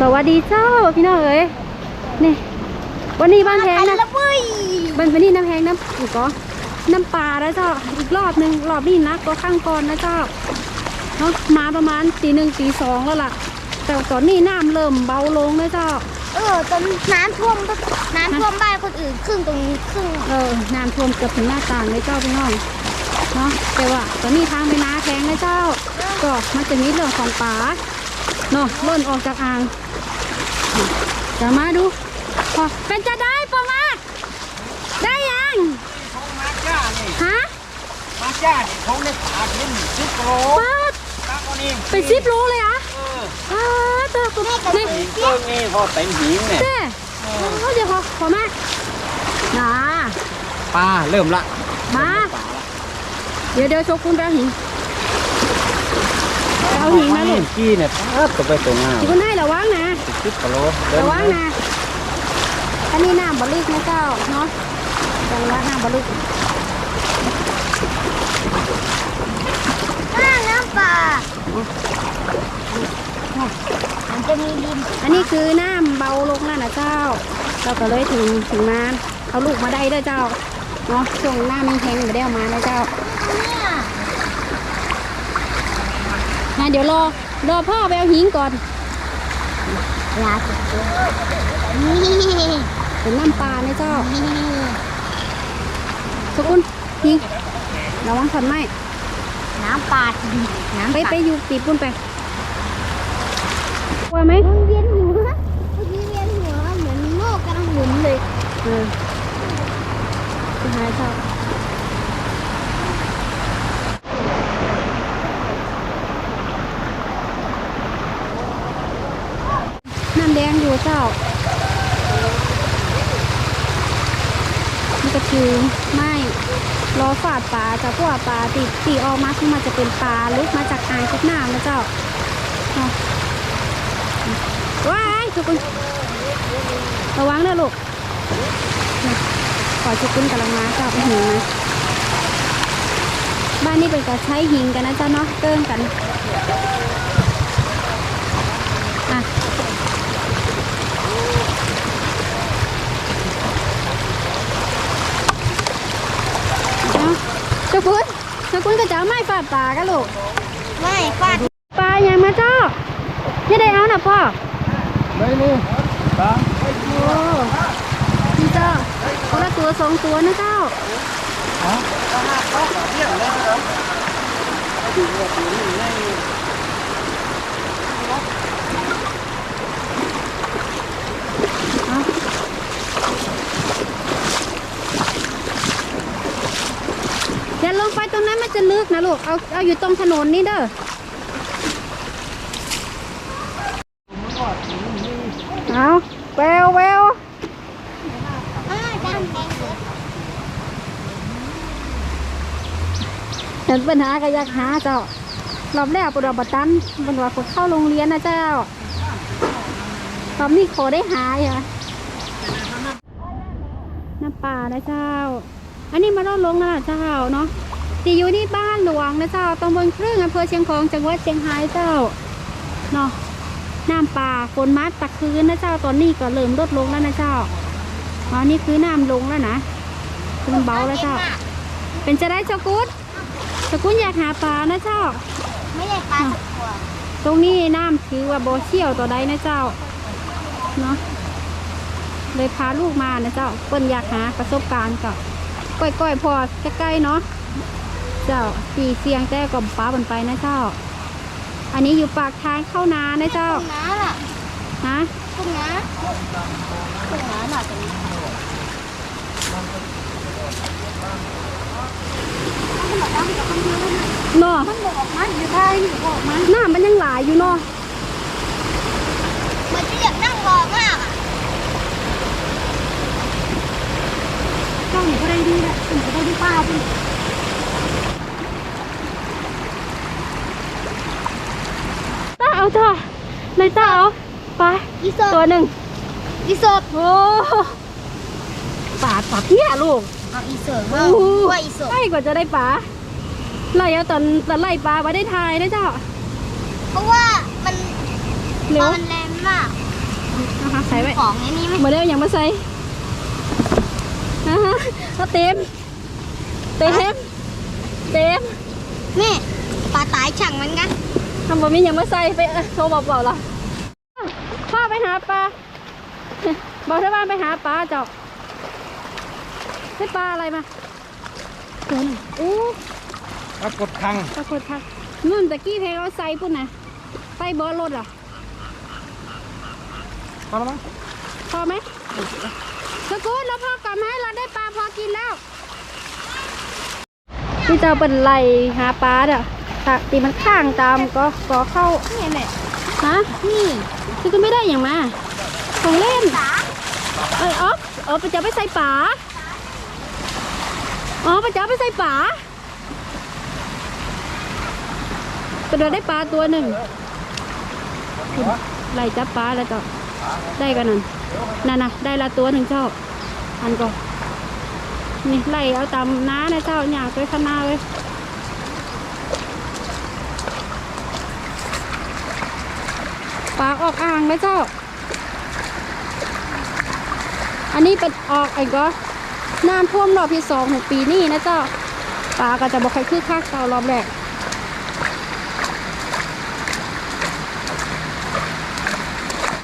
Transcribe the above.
สวัสดีเจ้าพี่น้องเอ๋ยนี่วันนี้บ้านแพงนะแล้วเว้ยบ้านวันนี้น้ำแพงน้ำอีกก็น้ำปลาแล้วเจ้าอีกรอบหนึ่งรอบนี้นะก็ข้างก่อนนะเจ้าเนาะมาประมาณตีหนึ่งตีสองแล้วล่ะ แต่ตอนนี้น้ำเริ่มเบาลงแล้วเจ้า เออตอนน้ำท่วมก็น้ำท่วมบ้านคนอื่นครึ่งตรงนี้ครึ่งเออน้ำท่วมเกือบถึงหน้าต่างเลยเจ้าพี่น้องเนาะแต่ว่าตอนนี้ทางไปนาแพงนะเจ้า ก็มันจะมีเรื่องของป่าเนาะล่นออกจากอ่าง จะมาดูพอเป็นจะได้ปะมา ได้ยัง ของมาจ้านี่ฮะมาจ้านี่ของในป่าขึ้นสิบโลป้าดตักเอานี่ไปซิบรู้เลยอะเออป้าดเจอคุณนี่หิงต้นนี่พอเต็มหิงเนี่ยเจ้เขาเดี๋ยวพอพอมานาปลาเริ่มละมา เดี๋ยวเดี๋ยวโชกุนไปเอาหินไปเอาหินมาลูก กี้เนี่ยปั๊บก็ไปตรงอ่างคุณให้ระวังนะ สิบกิโลเดินระวังนะอันนี้น้ำบลึกนะเจ้าเนาะจังหวะน้ำบลึกอ่าน้ำป่ามันจะมีดินอันนี้คือน้ำเบาลงแล้วนะเจ้า เราก็เลยถึงถึงมาเอาลูกมาได้เด้อเจ้าเนาะช่วงหน้ามันแข็งไม่ได้เอามานะเจ้าเนี่ยนะเดี๋ยวรอรอพ่อไปเอาหิงก่อน ยาสุดนี่เป็นน้ำปลานะเจ้านี่สกุลหิงระวังถอนไม้น้ำป่าดิน้ำไปไปอยู่ปีปุ่นไปกลัวไหมมันเวียนหัวเมื่อกี้เวียนหัวเหมือนโลกกำลังหมุนเลยเออสุดท้ายเจ้าน้ำแดงอยู่เจ้า นี่ก็ คือไม่รอฝาดปลาจากพวกปลาตีตีออกมาขึ้นมาจะเป็นปลาลึกมาจากอ่างทุกน้ำนะเจ้าว้ายทุกคนระวังนะลูกขอชุกุนกำลังมาเจ้าหิงมาบ้านนี้เป็นการใช้หิงกันนะเจ้าเนาะเกิ้งกันอะ เอาเจ้า คุณเจ้าคุณก็จะเอาไม้ฟาดปลากันลูกไม่ฟาดปลาอย่างมาเจ้าไม่ได้เอานะพ่อไม่นี่ปลาโอ้นี่เจ้าคนละตัวสองตัวนะเจ้าเอา อย่าลงไปตรงนั้นมันจะลึกนะลูก เอาเอาอยู่ตรงถนนนี่เด้อเอาแววแววเลเห็นปัญหาก็อยากหาเจ้ารอบแรกปรบตันมันว่าคนเข้าโรงเรียนนะเจ้ารอบนี้ขอได้หายอะน้ำป่านะเจ้า อันนี้มาล่อลงนะเจ้าเนาะที่อยู่ที่บ้านหลวงนะเจ้าตำบลครึ่งอำเภอเชียงของจังหวัดเชียงรายเจ้าเนาะน้ำป่าฝนมาตะคืนนะเจ้าตอนนี้ก็เริ่มลดลงแล้วนะเจ้าอ๋อนี่คือน้ำลงแล้วนะคือมันเบาแล้วเจ้า เป็นจะได้เจ้ากุดเจ้ากุดอยากหาปลานะเจ้า ไม่ใช่ปลาสักตัวตรงนี้น้ำถือว่าโบเชี่ยวต่อใดนะเจ้าเนาะเลยพาลูกมานะเจ้าเปิ้นอยากหาประสบการณ์กับ ก้อยๆพอใกล้ๆเนาะเจ้าสีเสียงแต่กับป้าบนไปนะเจ้า อันนี้อยู่ปากทางเข้านานะเจ้าตุ้งน้าล่ะฮะตุ้งน้าตุ้งน้าหน่อยตรงนี้มันบอกว่ามันบอกมันเยอะนะเนาะมันบอกมันอยู่ได้อยู่บอกมันน้ำมันยังหลายอยู่เนาะ เหมือนจะอยากนั่งรอมากอะ เข้าหนูก็ได้ดีแหละถึงจะได้ดี ป้าพี่ตาเอาจ้าเลยตาเอาไปอีโซตัวหนึ่งอีโซโอ้ปลาปลาเพี้ยลูกเอาอีโซโอ้ว่าโหว่าอีโซใกล้กว่าจะได้ปลาไล่เอาตอนตอนไล่ปลาไว้ได้ทายนะเจ้า เพราะว่ามันเร็ตวอนแรงมากนะคะใส่ไว้ของไอ้นี่ไหมมาเร็วอย่างมาใส่อ่าฮะเอาเต็ม เต็มเต็มแม่ปลาตายช่างมันกันทำบ่มีอย่างมาใส่ไปเอ้อโทรบอกเปล่าล่ะพ่อไปหาปลาบอกที่บ้านไปหาปลาเจ้าได้ปลาอะไรมาเดี๋ยวหน่อยอู้ปรากฏคังปรากฏทักนุ่นตะกี้เพลงเอาใส่ปุ่นนะไปบอรถเหรอะพอแล้วมั้งพอไหมสกุลแล้วพ่อกลับมาให้เราได้ปลาพอกินแล้ว พี่เจ้าเป็นไหลหาปลาเด้อตตีมันข้างตามก็ก็เข้านี่แม่ฮะนี่คือก็ไม่ได้อย่างมาของเล่นเอออ๋อเออไปจะไปใส่ป๋าอ๋อไปจะไปใส่ป๋าก็เดินได้ปลาตัวหนึ่งไล่จับปลาแล้วเจ้าได้กันนั่นนั่นนะได้ละตัวหนึ่งเจ้าอันก็ นี่ไล่เอาตามน้านะเจ้าอยากไปข้างหน้าเลยปลาออกอ่างนะเจ้า อันนี้เป็นออกไอ้ก็น้ำท่วมรอบที่สองของปีนี้นะเจ้าปลาก็จะบอกใครคือคักเจ้ารอบแรก